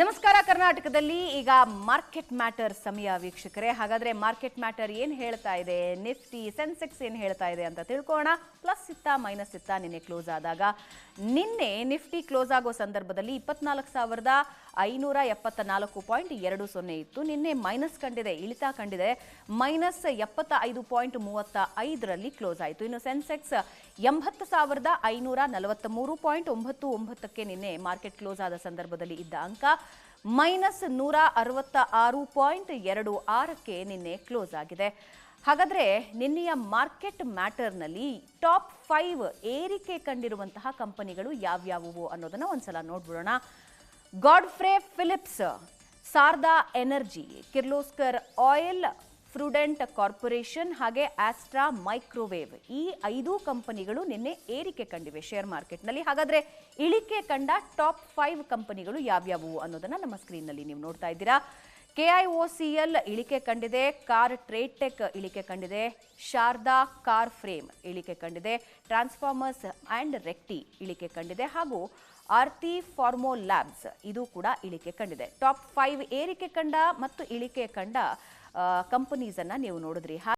ನಮಸ್ಕಾರ ಕರ್ನಾಟಕದಲ್ಲಿ. ಈಗ ಮಾರ್ಕೆಟ್ ಮ್ಯಾಟರ್ ಸಮಯ ವೀಕ್ಷಕರೇ. ಹಾಗಾದ್ರೆ ಮಾರ್ಕೆಟ್ ಮ್ಯಾಟರ್ ಏನ್ ಹೇಳ್ತಾ ಇದೆ? ನಿಫ್ಟಿ ಸೆನ್ಸೆಕ್ಸ್ ಏನ್ ಹೇಳ್ತಾ ಇದೆ ಅಂತ ತಿಳ್ಕೋಣ ಪ್ಲಸ್ ಇತ್ತ ಮೈನಸ್ ಇತ್ತ ನಿನ್ನೆ ಕ್ಲೋಸ್ ಆದಾಗ. ನಿನ್ನೆ ನಿಫ್ಟಿ ಕ್ಲೋಸ್ ಆಗೋ ಸಂದರ್ಭದಲ್ಲಿ ಇಪ್ಪತ್ನಾಲ್ಕು ಸಾವಿರದ ಐನೂರ ಎಪ್ಪತ್ತ ನಾಲ್ಕು ಪಾಯಿಂಟ್ ಎರಡು ಸೊನ್ನೆ ಇತ್ತು. ನಿನ್ನೆ ಮೈನಸ್ ಕಂಡಿದೆ, ಇಳಿತ ಕಂಡಿದೆ. ಮೈನಸ್ ಎಪ್ಪತ್ತ ಐದು ಪಾಯಿಂಟ್ ಮೂವತ್ತ ಐದರಲ್ಲಿ ಕ್ಲೋಸ್ ಆಯಿತು. ಇನ್ನು ಸೆನ್ಸೆಕ್ಸ್ ಎಂಬತ್ತು ಸಾವಿರದ ಐನೂರ ನಲವತ್ತ ಮೂರು ಪಾಯಿಂಟ್ ಒಂಬತ್ತು ಒಂಬತ್ತಕ್ಕೆ ನಿನ್ನೆ ಮಾರ್ಕೆಟ್ ಕ್ಲೋಸ್ ಆದ ಸಂದರ್ಭದಲ್ಲಿ ಇದ್ದ ಅಂಕ ಮೈನಸ್ ನೂರ ಅರವತ್ತ ಆರು ಪಾಯಿಂಟ್ ಎರಡು ಆರಕ್ಕೆ ನಿನ್ನೆ ಕ್ಲೋಸ್ ಆಗಿದೆ. ಹಾಗಾದ್ರೆ ನಿನ್ನೆಯ ಮಾರ್ಕೆಟ್ ಮ್ಯಾಟರ್ನಲ್ಲಿ ಟಾಪ್ ಫೈವ್ ಏರಿಕೆ ಕಂಡಿರುವಂತಹ ಕಂಪನಿಗಳು ಯಾವ್ಯಾವುವು ಅನ್ನೋದನ್ನು ಒಂದ್ಸಲ ನೋಡ್ಬಿಡೋಣ. Godfrey Phillips Sarda energy Kirloskar oil prudent corporation ಹಾಗೆ ಆಸ್ಟ್ರಾ ಮೈಕ್ರೋವೇವ್ ಈ ಐದು ಕಂಪನಿಗಳು ನಿನ್ನೆ ಏರಿಕೆ ಕಂಡಿವೆ ಶೇರ್ ಮಾರ್ಕೆಟ್ನಲ್ಲಿ ಹಾಗಾದ್ರೆ ಇಳಿಕೆ ಕಂಡ ಟಾಪ್ ಫೈವ್ ಕಂಪನಿಗಳು ಯಾವ್ಯಾವುವು ಅನ್ನೋದನ್ನ ನಮ್ಮ ಸ್ಕ್ರೀನ್ನಲ್ಲಿ ನೀವು ನೋಡ್ತಾ ಇದ್ದೀರಾ. ಕೆಐಒಸಿಎಲ್ ಇಳಿಕೆ ಕಂಡಿದೆ, ಕಾರ್ ಟ್ರೇಡ್ ಟೆಕ್ ಇಳಿಕೆ ಕಂಡಿದೆ, ಶಾರದಾ ಕಾರ್ ಫ್ರೇಮ್ ಇಳಿಕೆ ಕಂಡಿದೆ, ಟ್ರಾನ್ಸ್ಫಾರ್ಮರ್ಸ್ ಆ್ಯಂಡ್ ರೆಕ್ಟಿ ಇಳಿಕೆ ಕಂಡಿದೆ ಹಾಗೂ ಆರ್ತಿ ಫಾರ್ಮೋ ಲ್ಯಾಬ್ಸ್ ಇದು ಕೂಡ ಇಳಿಕೆ ಕಂಡಿದೆ. ಟಾಪ್ ಫೈವ್ ಏರಿಕೆ ಕಂಡ ಮತ್ತು ಇಳಿಕೆ ಕಂಡ ಕಂಪನೀಸನ್ನು ನೀವು ನೋಡಿದ್ರಿ.